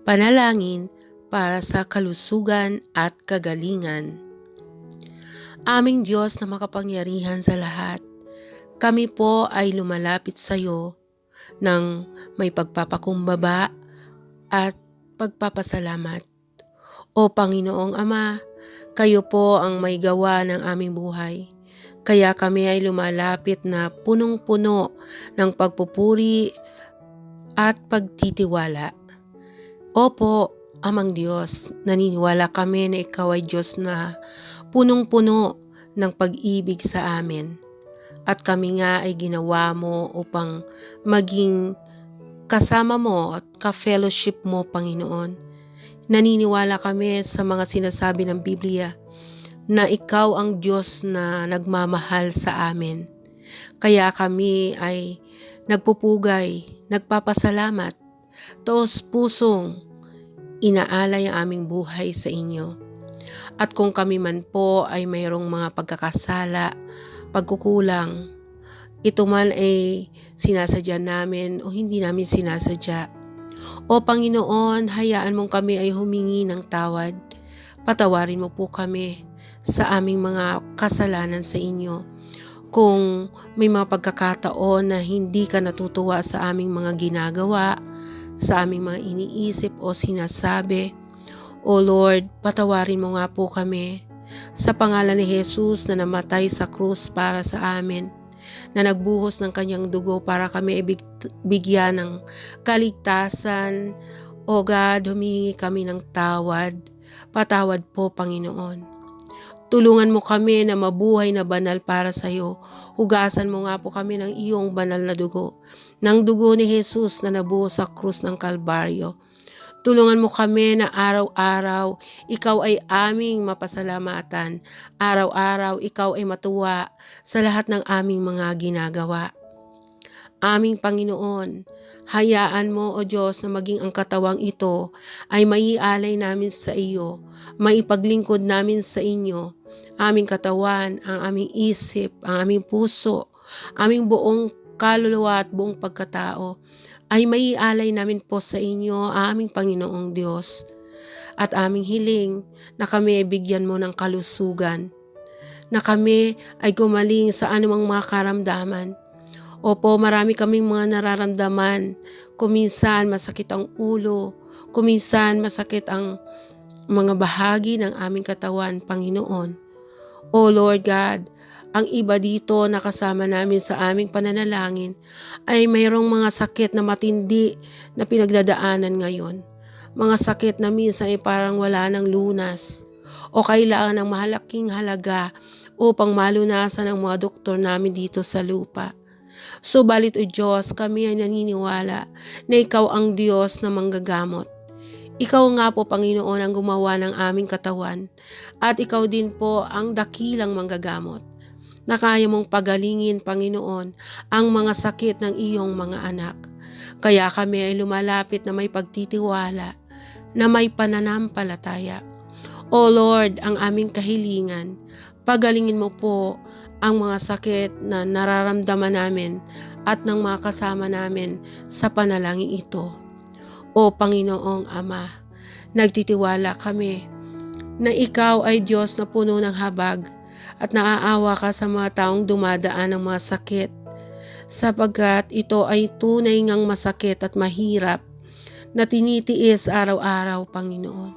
Panalangin para sa kalusugan at kagalingan. Aming Diyos na makapangyarihan sa lahat, kami po ay lumalapit sa iyo ng may pagpapakumbaba at pagpapasalamat. O Panginoong Ama, kayo po ang may gawa ng aming buhay. Kaya kami ay lumalapit na punong-puno ng pagpupuri at pagtitiwala. Opo, Amang Diyos, naniniwala kami na Ikaw ay Diyos na punong-puno ng pag-ibig sa amin. At kami nga ay ginawa mo upang maging kasama mo at ka-fellowship mo, Panginoon. Naniniwala kami sa mga sinasabi ng Biblia na ikaw ang Diyos na nagmamahal sa amin. Kaya kami ay nagpupugay, nagpapasalamat, taos pusong inaalay ang aming buhay sa inyo. At kung kami man po ay mayroong mga pagkakasala, pagkukulang, ito man ay sinasadya namin o hindi namin sinasadya. O Panginoon, hayaan mong kami ay humingi ng tawad. Patawarin mo po kami sa aming mga kasalanan sa inyo. Kung may mga pagkakataon na hindi ka natutuwa sa aming mga ginagawa, sa aming mga iniisip o sinasabi. O Lord, patawarin mo nga po kami sa pangalan ni Jesus na namatay sa krus para sa amin, na nagbuhos ng kanyang dugo para kami bigyan ng kaligtasan. O God, humingi kami ng tawad. Patawad po, Panginoon. Tulungan mo kami na mabuhay na banal para sa iyo. Hugasan mo nga po kami ng iyong banal na dugo, ng dugo ni Jesus na nabuo sa krus ng Kalbaryo. Tulungan mo kami na araw-araw ikaw ay aming mapasalamatan. Araw-araw ikaw ay matuwa sa lahat ng aming mga ginagawa. Aming Panginoon, hayaan mo o Diyos na maging ang katawang ito ay maialay namin sa iyo, maipaglingkod namin sa inyo, aming katawan, ang aming isip, ang aming puso, aming buong kaluluwa at buong pagkatao ay maialay namin po sa inyo, aming Panginoong Diyos. At aming hiling na kami bigyan mo ng kalusugan, na kami ay gumaling sa anumang mga karamdaman, Opo, marami kaming mga nararamdaman. Kuminsan masakit ang ulo, kuminsan masakit ang mga bahagi ng aming katawan, Panginoon. O Lord God, ang iba dito na kasama namin sa aming pananalangin ay mayroong mga sakit na matindi na pinagdadaanan ngayon. Mga sakit na minsan ay parang wala ng lunas o kailangan ng mahalaking halaga upang malunasan ng mga doktor namin dito sa lupa. Subalit o Diyos, kami ay naniniwala na Ikaw ang Diyos na manggagamot. Ikaw nga po, Panginoon, ang gumawa ng aming katawan at Ikaw din po ang dakilang manggagamot na kaya mong pagalingin, Panginoon, ang mga sakit ng iyong mga anak. Kaya kami ay lumalapit na may pagtitiwala, na may pananampalataya. O Lord, ang aming kahilingan, pagalingin mo po ang mga sakit na nararamdaman namin at ng mga kasama namin sa panalangin ito. O Panginoong Ama, nagtitiwala kami na Ikaw ay Diyos na puno ng habag at naaawa ka sa mga taong dumadaan ng mga sakit sapagkat ito ay tunay ngang masakit at mahirap na tinitiis araw-araw, Panginoon.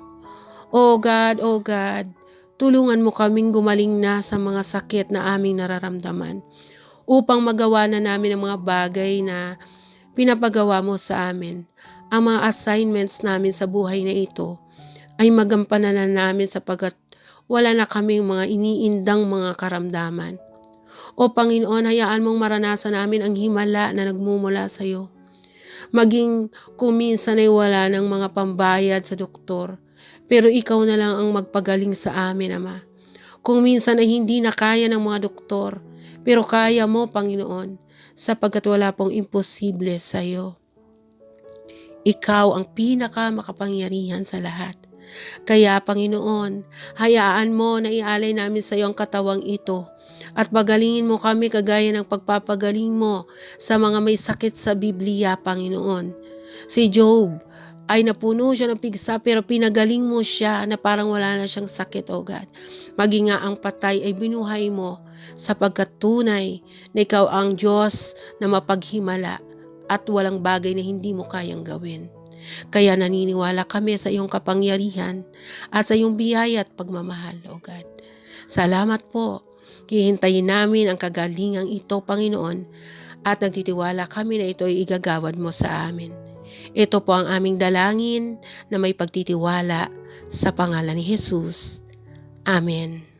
O God, O God, Tulungan mo kaming gumaling na sa mga sakit na aming nararamdaman upang magawa na namin ang mga bagay na pinapagawa mo sa amin. Ang mga assignments namin sa buhay na ito ay magampanan na namin sapagkat wala na kaming mga iniindang mga karamdaman. O Panginoon, hayaan mong maranasan namin ang himala na nagmumula sa iyo. Maging kuminsan ay wala ng mga pambayad sa doktor pero ikaw na lang ang magpagaling sa amin, Ama. Kung minsan ay hindi na kaya ng mga doktor, pero kaya mo, Panginoon, sapagkat wala pong imposible sa iyo. Ikaw ang pinaka makapangyarihan sa lahat. Kaya Panginoon, hayaan mo na ialay namin sa iyo ang katawang ito at pagalingin mo kami kagaya ng pagpapagaling mo sa mga may sakit sa Biblia, Panginoon. Si Job ay napuno siya ng pigsa pero pinagaling mo siya na parang wala na siyang sakit, O God. Maging nga ang patay ay binuhay mo sapagkat tunay na ikaw ang Diyos na mapaghimala at walang bagay na hindi mo kayang gawin. Kaya naniniwala kami sa iyong kapangyarihan at sa iyong biyaya at pagmamahal, O God. Salamat po. Hihintayin namin ang kagalingang ito, Panginoon, at nagtitiwala kami na ito ay igagawad mo sa amin. Ito po ang aming dalangin na may pagtitiwala sa pangalan ni Jesus. Amen.